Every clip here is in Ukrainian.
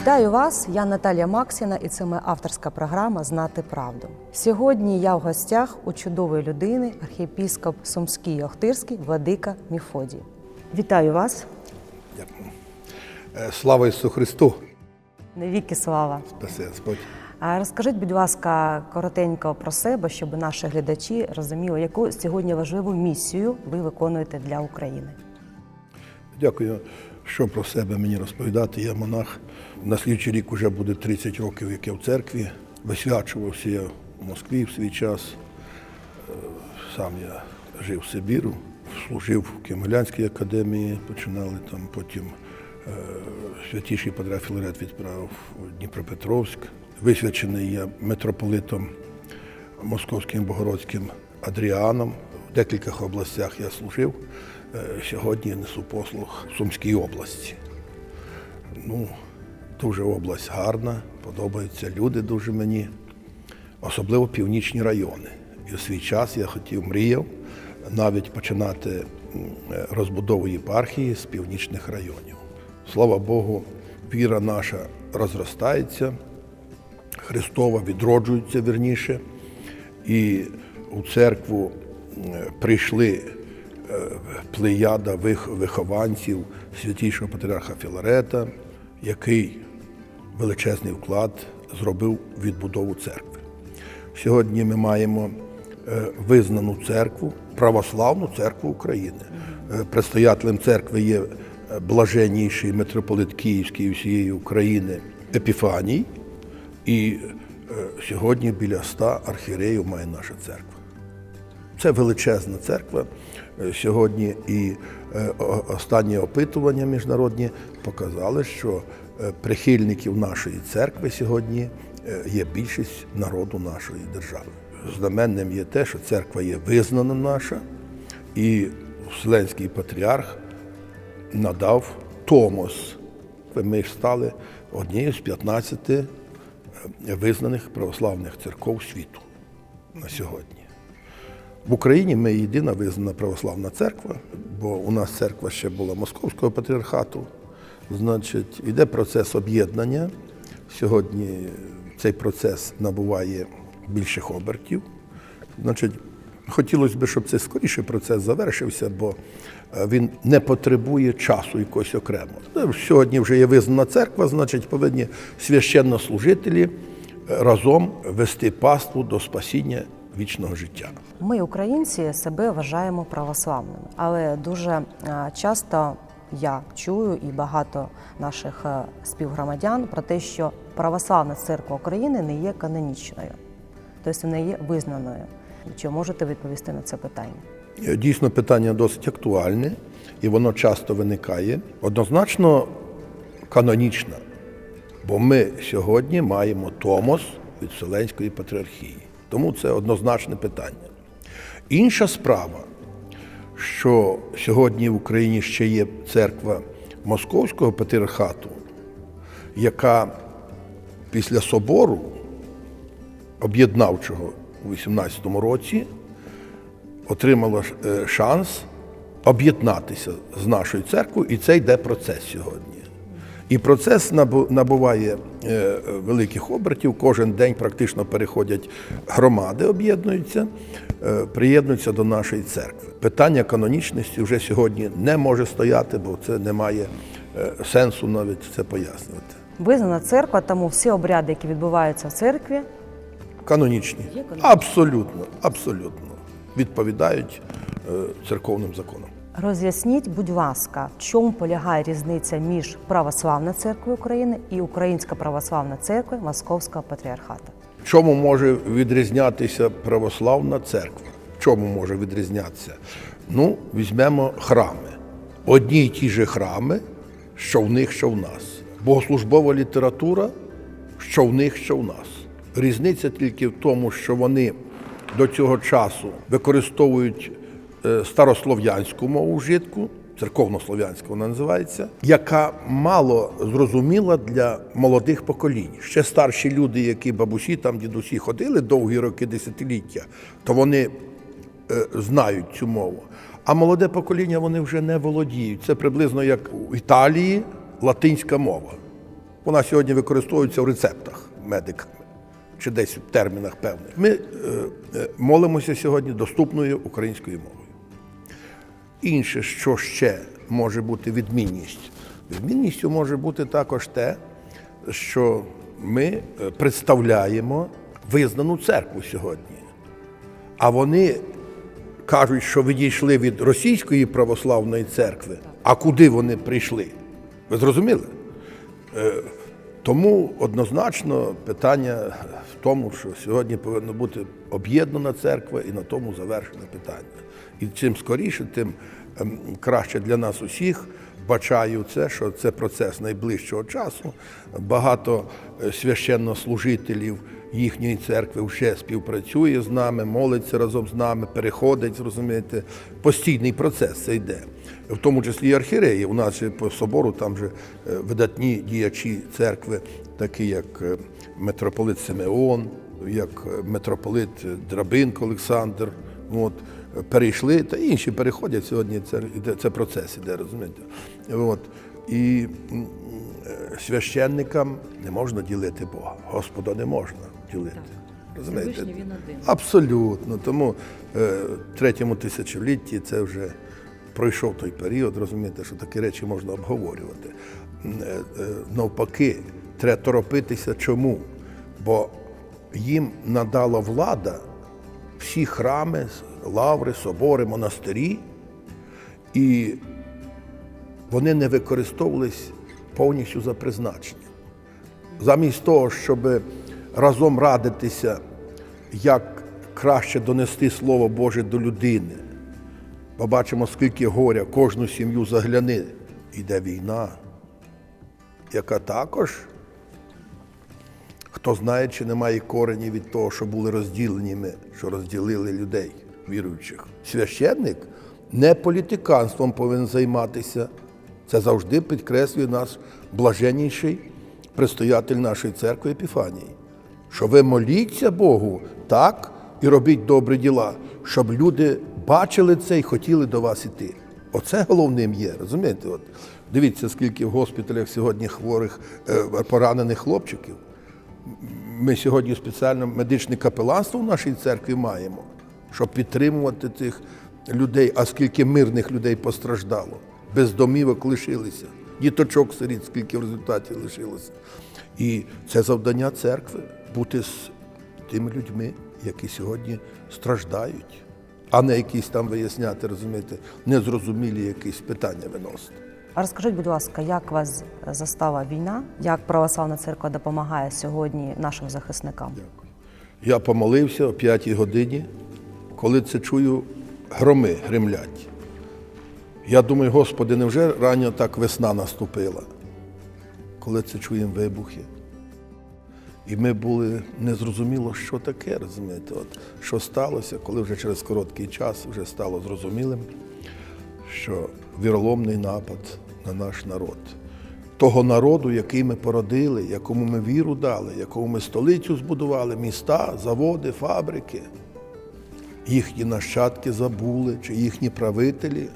Вітаю вас! Я Наталія Максіна, і це моя авторська програма Знати правду. Сьогодні я в гостях у чудової людини, архієпіскоп Сумський і Охтирський Владика Міфодій. Вітаю вас! Дякую. Е, Слава Ісусу Христу! Навіки слава! Спаси Господь. А розкажіть, будь ласка, коротенько про себе, щоб наші глядачі розуміли, яку сьогодні важливу місію ви виконуєте для України. Дякую, що про себе мені розповідати. Я монах. На слідчий рік вже буде 30 років, як я в церкві. Висвячувався я в Москві в свій час. Е, Сам я жив в Сибіру, служив в Кемелянській академії, починали там потім е, святіший Падре Філарет відправив в Дніпропетровськ. Висвячений я митрополитом московським богородським Адріаном. В декількох областях я служив. Е, Сьогодні несу послуг в Сумській області. Ну, дуже область гарна, подобаються люди дуже мені, особливо північні райони. І у свій час я хотів, мріяв навіть починати розбудову єпархії з північних районів. Слава Богу, віра наша розростається, Христова відроджується вірніше, і у церкву прийшли е, плеяда вихованців святішого патріарха Філарета, який величезний вклад зробив відбудову церкви. Сьогодні ми маємо е, визнану церкву, православну церкву України. Е, Предстоятелем церкви є е, блаженніший митрополит Київський всієї України Епіфаній. І сьогодні біля ста архієреїв має наша церква. Це величезна церква. Сьогодні і останні опитування міжнародні показали, що прихильників нашої церкви сьогодні е, є більшість народу нашої держави. Знаменним є те, що церква є визнана наша, і Вселенський патріарх надав Томос. Ми стали однією з 15 е, визнаних православних церков світу на сьогодні. В Україні ми єдина визнана православна церква, бо у нас церква ще була Московського патріархату. Значить, йде процес об'єднання. Сьогодні цей процес набуває більших обертів. Значить, хотілося б, щоб цей скоріше процес завершився, бо е, він не потребує часу якогось окремо. Ну, Сьогодні вже є визнана церква, значить, повинні священнослужителі е, разом вести паству до спасіння вічного життя. Ми, українці, себе вважаємо православними, але дуже е, часто я чую і багато наших е, співгромадян про те, що православна церква України не є канонічною, тобто не є визнаною. Чи можете відповісти на це питання? Е, Дійсно, питання досить актуальне, і воно часто виникає. Однозначно канонічна, бо ми сьогодні маємо Томос від Вселенської патріархії. Тому це однозначне питання. Інша справа, що сьогодні в Україні ще є церква Московського патріархату, яка після собору об'єднавчого у 18 році отримала е, шанс об'єднатися з нашою церквою, і це йде процес сьогодні. І процес набуває е, великих обертів. Кожен день практично переходять громади, об'єднуються, е, приєднуються до нашої церкви. Питання канонічності вже сьогодні не може стояти, бо це не має е, сенсу навіть це пояснювати. Визнана церква, тому всі обряди, які відбуваються в церкві, Канонічні. Абсолютно, абсолютно. Відповідають церковним законам. Роз'ясніть, будь ласка, в чому полягає різниця між православною церквою України і Українська православна церква Московського патріархату? Чому може відрізнятися православна церква? В Чому може відрізнятися? Ну, візьмемо храми. Одні й ті ж храми, що в них, що в нас. Богослужбова література, що в них, що в нас. Різниця тільки в тому, що вони до цього часу використовують старослов'янську мову вжитку, церковнослов'янська вона називається, яка мало зрозуміла для молодих поколінь. Ще старші люди, які бабусі, там дідусі ходили довгі роки, десятиліття, то вони е, знають цю мову. А молоде покоління вони вже не володіють. Це приблизно як у Італії латинська мова. Вона сьогодні використовується в рецептах медиками чи десь в термінах певних. Ми е, е, молимося сьогодні доступною українською мовою. Інше, що ще може бути відмінність? Відмінністю може бути також те, що ми е, представляємо визнану церкву сьогодні. А вони кажуть, що відійшли від російської православної церкви. А куди вони прийшли? Ви зрозуміли? Е, Тому однозначно питання в тому, що сьогодні повинна бути об'єднана церква і на тому завершене питання. І чим скоріше, тим ем, краще для нас усіх. Бачаю це, що це процес найближчого часу. Багато е, священнослужителів їхньої церкви вже співпрацює з нами, молиться разом з нами, переходить, розумієте, постійний процес це йде. В тому числі і архіреї. У нас же по собору там же е, видатні діячі церкви, такі як е, митрополит Симеон, як митрополит Драбинко Олександр. От, перейшли, та інші переходять сьогодні. Це, це процес іде, розумієте. От. І е, священникам не можна ділити Бога, Господа не можна ділити. Розумієте? Він один. Абсолютно. Тому е, в третьому тисячолітті це вже пройшов той період, розумієте, що такі речі можна обговорювати. Е, е, Навпаки, треба торопитися. Чому? Бо їм надала влада всі храми, лаври, собори, монастирі, і вони не використовувались повністю за призначенням. Замість того, щоб разом радитися, як краще донести Слово Боже до людини, побачимо, скільки горя, кожну сім'ю загляни. Іде війна, яка також, хто знає, чи немає корені від того, що були розділені ми, що розділили людей, віруючих. Священник не політиканством повинен займатися. Це завжди підкреслює наш блаженніший предстоятель нашої церкви Епіфанії. Що ви моліться Богу так і робіть добрі діла, щоб люди бачили це і хотіли до вас іти. Оце головним є, розумієте? От, дивіться, скільки в госпіталях сьогодні хворих, е, поранених хлопчиків. Ми сьогодні спеціально медичне капеланство в нашій церкві маємо, щоб підтримувати тих людей, а скільки мирних людей постраждало, без домівок лишилися, діточок сиріт, скільки в результаті лишилося. І це завдання церкви бути з тими людьми, які сьогодні страждають, а не якісь там виясняти, розумієте, незрозумілі якісь питання виносити. А розкажіть, будь ласка, як вас застала війна? Як православна церква допомагає сьогодні нашим захисникам? Я помолився о п'ятій годині, коли це чую, громи гремлять. Я думаю, Господи, невже ранньо так весна наступила, коли це чуємо вибухи. І ми були незрозуміло, що таке, розумієте, от, що сталося, коли вже через короткий час вже стало зрозумілим, що віроломний напад на наш народ. Того народу, який ми породили, якому ми віру дали, якому ми столицю збудували, міста, заводи, фабрики. Їхні нащадки забули, чи їхні правителі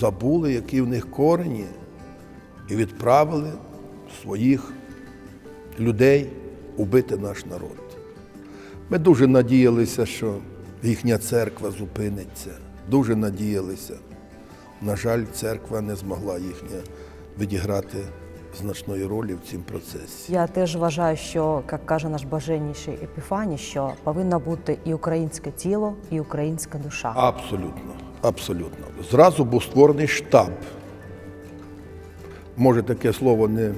забули, які в них корені, і відправили своїх людей убити наш народ. Ми дуже надіялися, що їхня церква зупиниться. Дуже надіялися. На жаль, церква не змогла їхня відіграти значної ролі в цьому процесі. Я теж вважаю, що, як каже наш баженніший Епіфані, що повинно бути і українське тіло, і українська душа. Абсолютно, абсолютно. Зразу був створений штаб. Може, таке слово не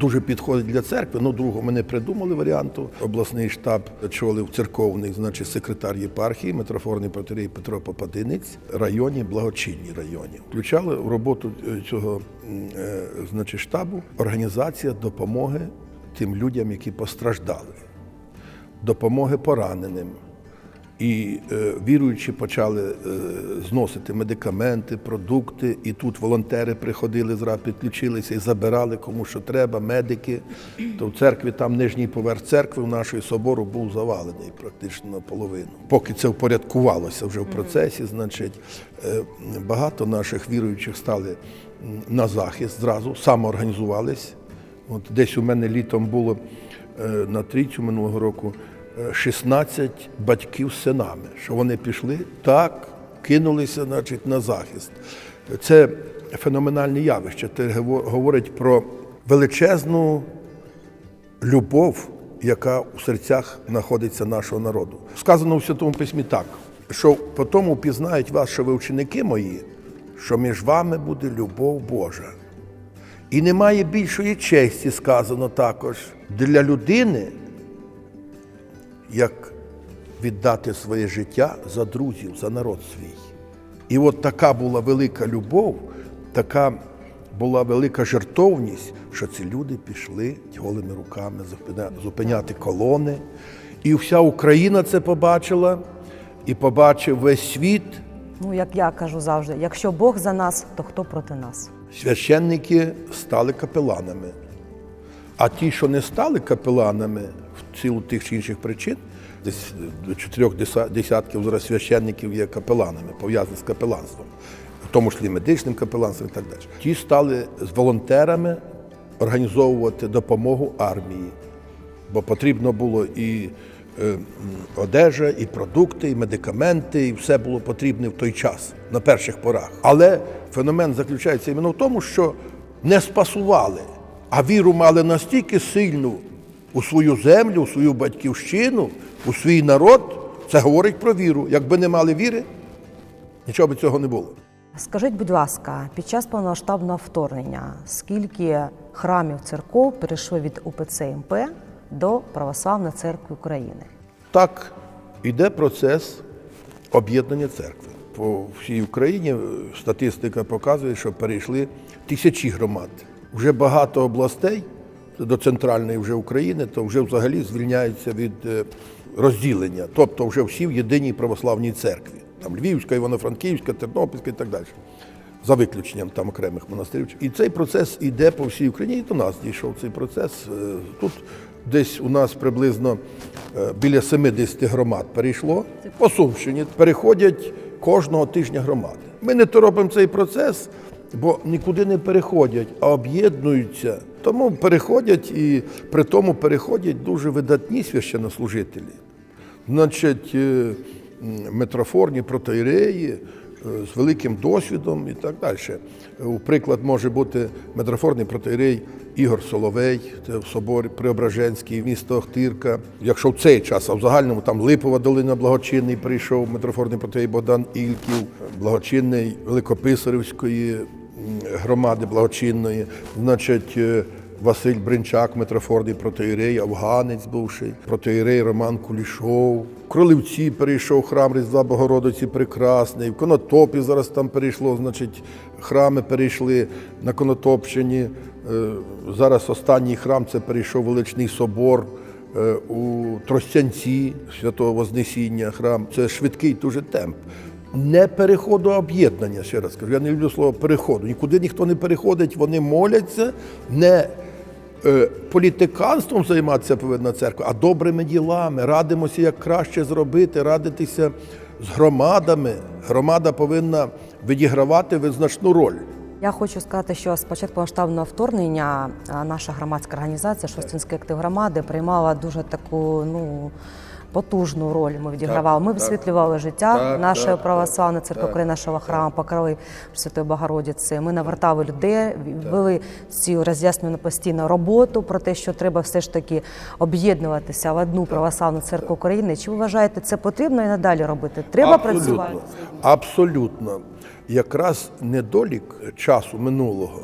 дуже підходить для церкви, але другого ми не придумали варіанту. Обласний штаб очолив церковний, значить, секретар єпархії, митрофорний протерей Петро Попадинець, районі, благочинні районі. Включали в роботу е, цього е, значить, штабу організація допомоги тим людям, які постраждали допомоги пораненим. І е, віруючі почали е, зносити медикаменти, продукти. І тут волонтери приходили, зразу підключилися і забирали кому що треба, медики. То в церкві там нижній поверх церкви в нашої собору був завалений практично наполовину. Поки це впорядкувалося вже в процесі, значить е, багато наших віруючих стали на захист зразу, самоорганізувались От десь у мене літом було е, на трійцю минулого року 16 батьків з синами, що вони пішли так, кинулися значить, на захист. Це феноменальне явище. Це говорить про величезну любов, яка у серцях знаходиться нашого народу. Сказано в Святому Письмі так, що по тому пізнають вас, що ви ученики мої, що між вами буде любов Божа. І немає більшої честі, сказано також, для людини, як віддати своє життя за друзів, за народ свій. І от така була велика любов, така була велика жертовність, що ці люди пішли голими руками зупиняти колони. І вся Україна це побачила, і побачив весь світ. Ну, як я кажу завжди, якщо Бог за нас, то хто проти нас? Священники стали капеланами. А ті, що не стали капеланами силу тих чи інших причин, десь до чотирьох десятків зараз священників є капеланами, пов'язані з капеланством, в тому числі медичним капеланством і так далі. Ті стали з волонтерами організовувати допомогу армії, бо потрібно було і е, одежа, і продукти, і медикаменти, і все було потрібне в той час, на перших порах. Але феномен заключається іменно в тому, що не спасували, а віру мали настільки сильну у свою землю, у свою батьківщину, у свій народ. Це говорить про віру. Якби не мали віри, нічого би цього не було. Скажіть, будь ласка, під час повномасштабного вторгнення скільки храмів церков перейшли від УПЦ МП до Православної церкви України? Так іде процес об'єднання церкви. По всій Україні статистика показує, що перейшли тисячі громад. Вже багато областей до центральної вже України, то вже взагалі звільняються від е, розділення, тобто вже всі в єдиній православній церкві. Там Львівська, Івано-Франківська, Тернопільська і так далі. За виключенням там окремих монастирів. І цей процес іде по всій Україні, і до нас дійшов цей процес. Е, Тут десь у нас приблизно е, біля 70 громад перейшло. По Сумщині переходять кожного тижня громади. Ми не торопимо цей процес, бо нікуди не переходять, а об'єднуються. Тому переходять і при тому переходять дуже видатні священнослужителі. Значить, е, м, протоіреї е, з великим досвідом і так далі. У приклад може бути митрофорний протоірей Ігор Соловей, це в соборі Преображенський, місто Охтирка. Якщо в цей час, а в загальному там Липова долина благочинний прийшов митрофорний протоірей Богдан Ільків, благочинний Великописарівської громади благочинної, значить. е, Василь Бринчак, митрофорний протоїрей, афганець бувший, протоїрей Роман Кулішов. В Кролівці перейшов храм Різдва Богородиці Прекрасний. В Конотопі зараз там перейшло, значить, храми перейшли на Конотопщині. Е, Зараз останній храм це перейшов величний собор. е, У Тростянці святого Вознесіння храм. Це швидкий дуже темп. Не переходу, а об'єднання, ще раз кажу. Я не люблю слово переходу. Нікуди ніхто не переходить, вони моляться, не е, політиканством займатися повинна церква, а добрими ділами. Радимося, як краще зробити, радитися з громадами. Громада повинна відігравати визначну роль. Я хочу сказати, що з початку масштабного вторгнення наша громадська організація Шостинський актив громади приймала дуже таку ну потужну роль. Ми відігравали. Ми висвітлювали життя нашої православної церкви нашого храму Покрови Святої Богородиці. Ми навертали людей, вели цю роз'яснену постійну роботу про те, що треба все ж таки об'єднуватися в одну православну церкву України. Чи ви вважаєте, це потрібно і надалі робити? Треба працювати. Абсолютно. Якраз недолік часу минулого,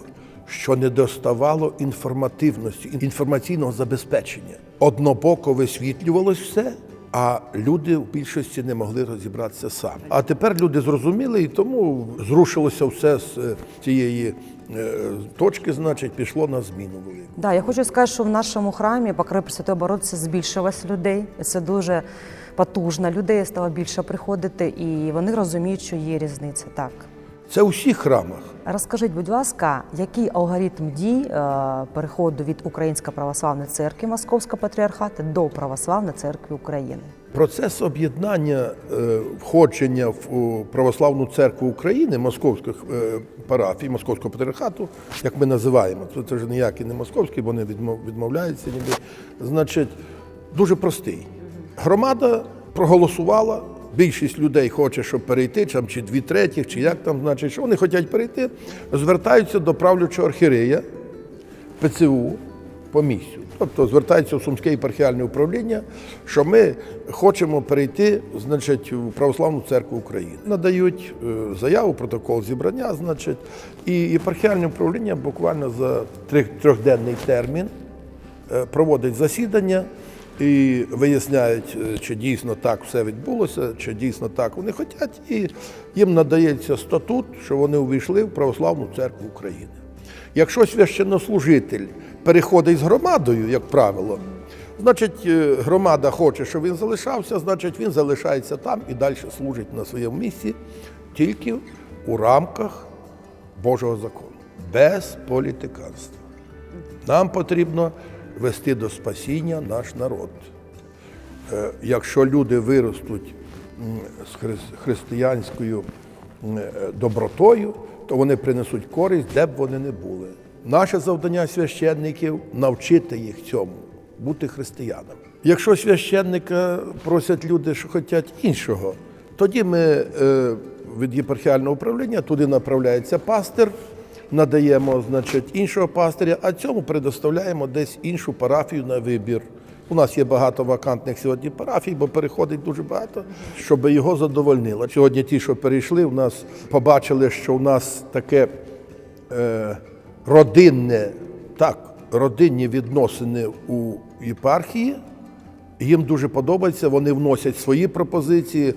що не доставало інформативності, інформаційного забезпечення. Однобоко висвітлювалось все, а люди в більшості не могли розібратися самі. А тепер люди зрозуміли, і тому зрушилося все з е, цієї е, точки, значить, пішло на зміну велику. Да, я хочу сказати, що в нашому храмі Покрови Пресвятої Богородиці збільшилось людей. Це дуже потужно. Людей стало більше приходити, і вони розуміють, що є різниця. Так. Це у всіх храмах. Розкажіть, будь ласка, який алгоритм дій е, переходу від Української православної церкви Московського патріархату до Православної церкви України? Процес об'єднання е, входження в Православну церкву України, московських е, парафій, московського патріархату, як ми називаємо, це, ж ніякий не московський, бо вони відмов- відмовляються ніби. Значить, дуже простий. Громада проголосувала. Більшість людей хоче, щоб перейти, там, чи дві третіх, чи як там, значить, що вони хочуть перейти, звертаються до правлячого архірея, ПЦУ по місцю. Тобто звертається в Сумське єпархіальне управління, що ми хочемо перейти значить, в Православну церкву України. Надають е, заяву, протокол зібрання, значить, і єпархіальне управління буквально за трьохденний термін е, проводить засідання і виясняють, е, чи дійсно так все відбулося, чи дійсно так вони хочуть, і їм надається статут, що вони увійшли в Православну церкву України. Якщо священнослужитель переходить з громадою, як правило, значить е, громада хоче, щоб він залишався, значить він залишається там і далі служить на своєму місці тільки у рамках Божого закону, без політиканства. Нам потрібно вести до спасіння наш народ. Е, Якщо люди виростуть з християнською е, добротою, то вони принесуть користь, де б вони не були. Наше завдання священників навчити їх цьому, бути християнами. Якщо священника просять люди, що хочуть іншого, тоді ми е, від єпархіального управління туди направляється пастир, надаємо значить, іншого пастиря, а цьому предоставляємо десь іншу парафію на вибір. У нас є багато вакантних сьогодні парафій, бо переходить дуже багато, щоб його задовольнило. Сьогодні ті, що перейшли, у нас побачили, що у нас таке е, родинне, так, родинні відносини у єпархії. Їм дуже подобається, вони вносять свої пропозиції, е,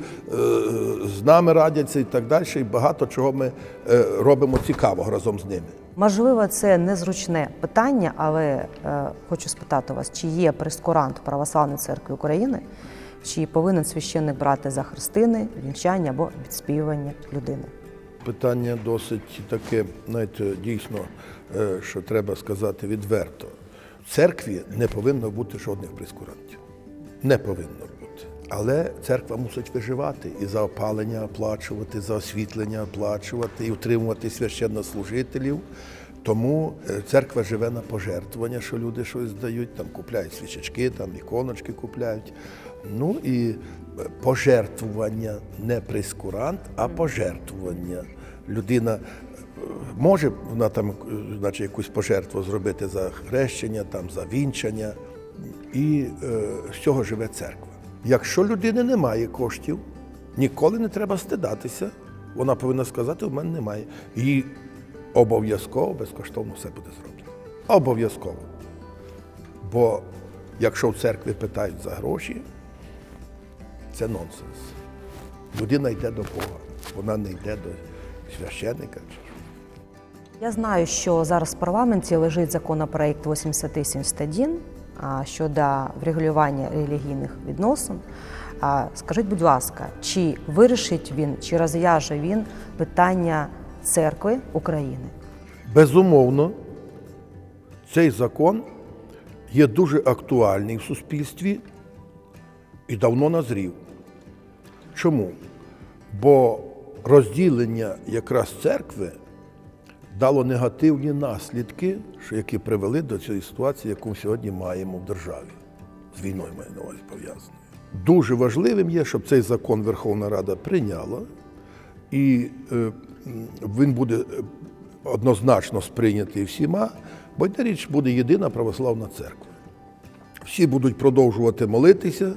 з нами радяться і так далі. І багато чого ми е, робимо цікавого разом з ними. Можливо, це незручне питання, але е, хочу спитати вас, чи є прескурант Православної церкви України, чи повинен священник брати за хрестини, вінчання або відспівування людини? Питання досить таке, знаєте, дійсно, що треба сказати відверто. В церкві не повинно бути жодних прескурантів. Не повинно бути. Але церква мусить виживати і за опалення оплачувати, за освітлення оплачувати і утримувати священнослужителів. Тому е, церква живе на пожертвування, що люди щось дають, там купляють свічечки, там іконочки купляють. Ну і е, пожертвування не прескурант, а пожертвування. Людина е, може вона там, значить, якусь пожертву зробити за хрещення, там за вінчання, і е, з цього живе церква. Якщо людини немає коштів, ніколи не треба стидатися. Вона повинна сказати, у мене немає. Їй обов'язково безкоштовно все буде зроблено. Обов'язково. Бо якщо в церкві питають за гроші, це нонсенс. Людина йде до Бога, вона не йде до священника. Я знаю, що зараз в парламенті лежить законопроект 8371 а, щодо врегулювання релігійних відносин. Скажіть, будь ласка, чи вирішить він, чи розв'яже він питання церкви України? Безумовно, цей закон є дуже актуальний в суспільстві і давно назрів. Чому? Бо розділення якраз церкви дало негативні наслідки, які привели до цієї ситуації, яку ми сьогодні маємо в державі. З війною маю на увазі пов'язаною. Дуже важливим є, щоб цей закон Верховна Рада прийняла, і е, він буде е, однозначно сприйнятий всіма, бо йде річ буде єдина православна церква. Всі будуть продовжувати молитися,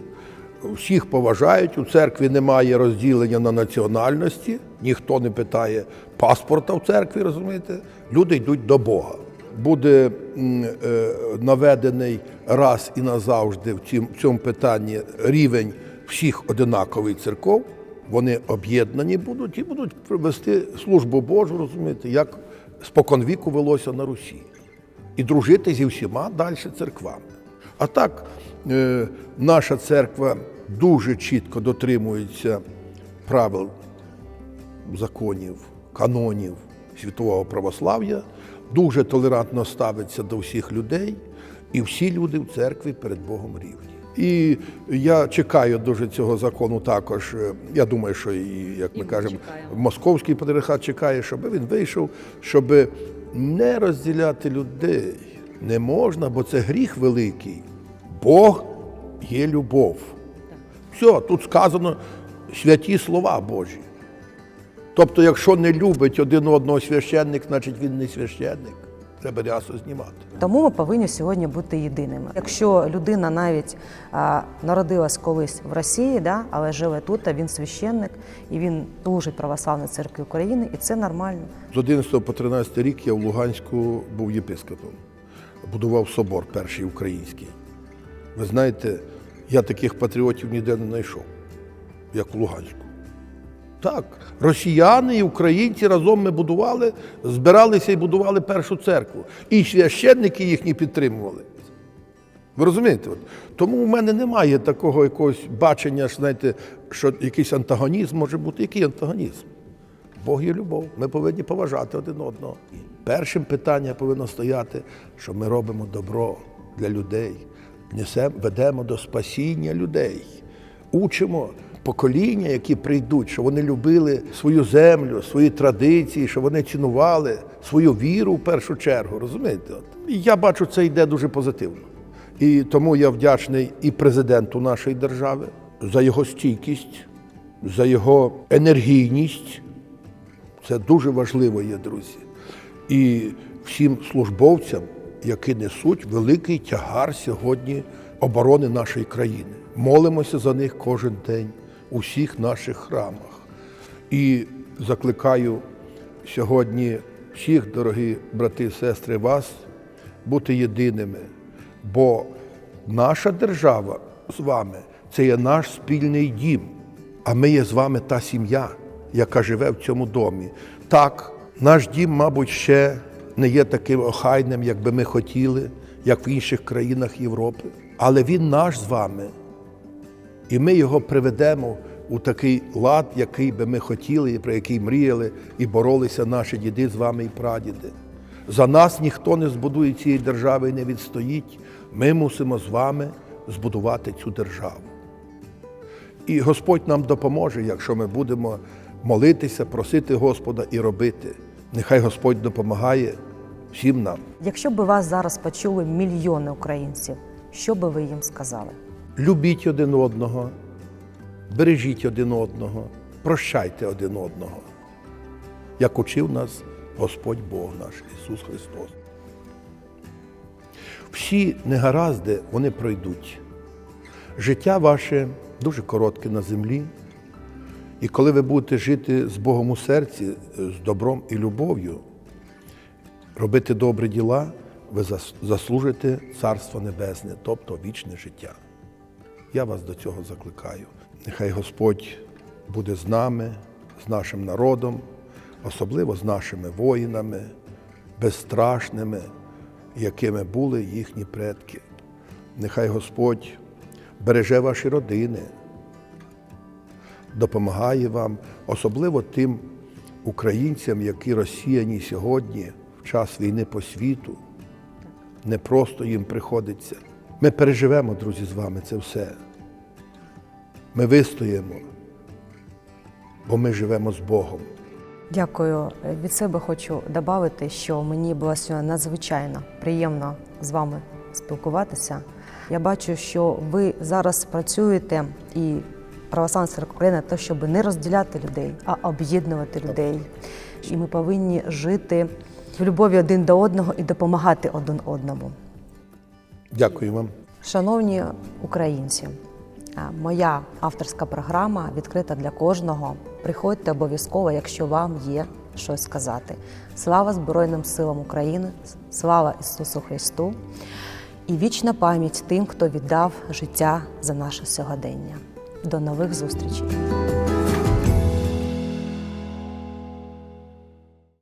всіх поважають. У церкві немає розділення на національності, ніхто не питає паспорта в церкві, розумієте? Люди йдуть до Бога. Буде е, наведений раз і назавжди в цьому питанні рівень всіх одинаковий церков. Вони об'єднані будуть і будуть вести службу Божу, розумієте, як споконвіку велося на Русі і дружити зі всіма далі церквами. А так, е, наша церква дуже чітко дотримується правил, законів, канонів світового православ'я, дуже толерантно ставиться до всіх людей, і всі люди в церкві перед Богом рівні. І я чекаю дуже цього закону також. Я думаю, що і, як ми кажемо, московський патріархат чекає, щоб він вийшов, щоб не розділяти людей. Не можна, бо це гріх великий. Бог є любов. Все, тут сказано святі слова Божі. Тобто, якщо не любить один одного священник, значить він не священник. Треба рясу знімати. Тому ми повинні сьогодні бути єдиними. Якщо людина навіть а, народилась колись в Росії, да, але живе тут, а він священник і він служить православній церкві України, і це нормально. З 11 по 13 рік я в Луганську був єпископом, будував собор перший український. Ви знаєте, я таких патріотів ніде не знайшов, як в Луганську. Так, росіяни і українці разом ми будували, збиралися і будували першу церкву. І священники їхні підтримували. Ви розумієте? От? Тому в мене немає такого якогось бачення, що, знаєте, що якийсь антагонізм може бути. Який антагонізм? Бог є любов. Ми повинні поважати один одного. І першим питанням повинно стояти, що ми робимо добро для людей, несемо, ведемо до спасіння людей, учимо покоління, які прийдуть, що вони любили свою землю, свої традиції, що вони цінували свою віру в першу чергу. Розумієте? І я бачу, це йде дуже позитивно. І тому я вдячний і президенту нашої держави за його стійкість, за його енергійність. Це дуже важливо є, друзі. І всім службовцям, які несуть великий тягар сьогодні оборони нашої країни. Молимося за них кожен день у всіх наших храмах. І закликаю сьогодні всіх, дорогі брати і сестри, вас бути єдиними, бо наша держава з вами це є наш спільний дім, а ми є з вами та сім'я, яка живе в цьому домі. Так, наш дім, мабуть, ще не є таким охайним, як би ми хотіли, як в інших країнах Європи, але він наш з вами. І ми його приведемо у такий лад, який би ми хотіли, і про який мріяли, і боролися наші діди з вами і прадіди. За нас ніхто не збудує цієї держави і не відстоїть. Ми мусимо з вами збудувати цю державу. І Господь нам допоможе, якщо ми будемо молитися, просити Господа і робити. Нехай Господь допомагає всім нам. Якщо би вас зараз почули мільйони українців, що би ви їм сказали? Любіть один одного, бережіть один одного, прощайте один одного, як учив нас Господь Бог наш Ісус Христос. Всі негаразди вони пройдуть. Життя ваше дуже коротке на землі. І коли ви будете жити з Богом у серці, з добром і любов'ю, робити добрі діла, ви заслужите Царство Небесне, тобто вічне життя. Я вас до цього закликаю. Нехай Господь буде з нами, з нашим народом, особливо з нашими воїнами, безстрашними, якими були їхні предки. Нехай Господь береже ваші родини, допомагає вам, особливо тим українцям, які розсіяні сьогодні час війни по світу. Не просто їм приходиться. Ми переживемо, друзі, з вами це все. Ми вистоїмо, бо ми живемо з Богом. Дякую. Від себе хочу додати, що мені було сьогодні надзвичайно приємно з вами спілкуватися. Я бачу, що ви зараз працюєте і Православна церква України те, щоб не розділяти людей, а об'єднувати людей. І ми повинні жити в любові один до одного і допомагати один одному. Дякую вам. Шановні українці, моя авторська програма відкрита для кожного. Приходьте обов'язково, якщо вам є щось сказати. Слава Збройним силам України, слава Ісусу Христу і вічна пам'ять тим, хто віддав життя за наше сьогодення. До нових зустрічей!